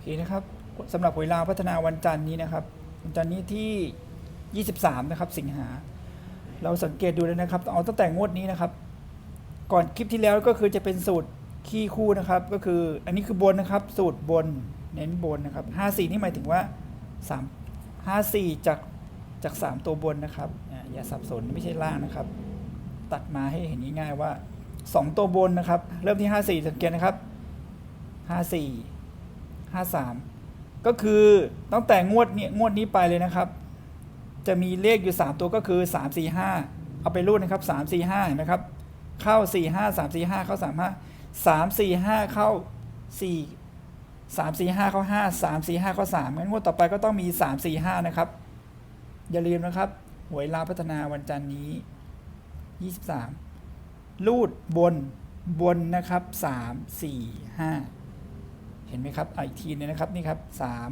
อเคนะครับสำหรับหวยลาวพัฒนาวันจันทร์นี้นะครับวันจันทร์นี้ที่ 23 นะครับ สิงหา เราสังเกตดูเลยนะครับเอาตั้งแต่งวดนี้นะครับ ก่อนคลิปที่แล้วก็คือจะเป็นสูตรขี้คู่นะครับ ก็คืออันนี้คือบนนะครับ สูตรบนเน้นบนนะครับ 54 นี่หมายถึงว่า 3 54 จากจาก 3 ตัวบนนะครับอ่าอย่าสับสนไม่ใช่ล่างนะครับ ตัดมาให้เห็นง่ายๆว่า 2 ตัวบนนะครับ เริ่มที่ 54 สังเกตนะครับ 54 53 ก็คือตั้งแต่งวดเนี้ยงวดนี้ไปเลยนะครับ จะมีเลขอยู่ 3 ตัวก็คือ 3 4 5 เอาไปรูดนะครับ 3 4 5เห็นไหมครับเข้า 4 5 3 4 5 เข้า 3 5 3 4 5 เข้า 4 3 4 5 เข้า 5 3 4 5 เข้า3งั้นงวดต่อไปก็ต้องมี 3 4 5 นะครับ อย่าลืมนะครับหวยลาพัฒนาวันจันทร์นี้ 23 รูดบนบนนะครับ 3 4 5 เห็นไหมครับอีกทีนึงนะครับนี่ครับสาม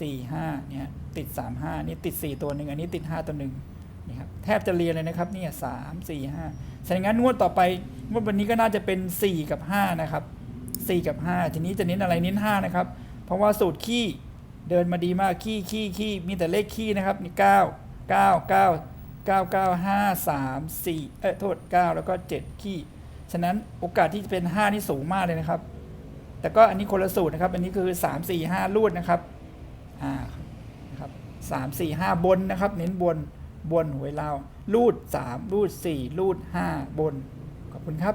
สี่ห้าเนี่ยติดสามห้านี่ติดสี่ตัวหนึ่งอันนี้ติดห้าตัวหนึ่งนี่ครับแทบจะเรียนเลยนะครับเนี่ยสามสี่ห้าฉะนั้นงวดต่อไปงวดวันนี้ก็น่าจะเป็นสี่กับห้านะครับสี่กับห้าทีนี้จะเน้นอะไรเน้นห้านะครับ เพราะว่าสูตรขี้เดินมาดีมากขี้ขี้ขี้มีแต่เลขขี้นะครับนี่เก้าเก้าเก้าเก้าเก้าห้าสามสี่เอ้ยโทษเก้าแล้วก็เจ็ดขี้ฉะนั้นโอกาสที่จะเป็นห้านี่สูงมากเลยนะครับ แต่ก็อันนี้คนละสูตรนะครับ อันนี้คือ 3 4 5 รูดนะครับอ่าครับ3 4 5บนนะครับ เน้นบนบนหวยลาวรูด 3 รูด 4 รูด 5 บน ขอบคุณครับ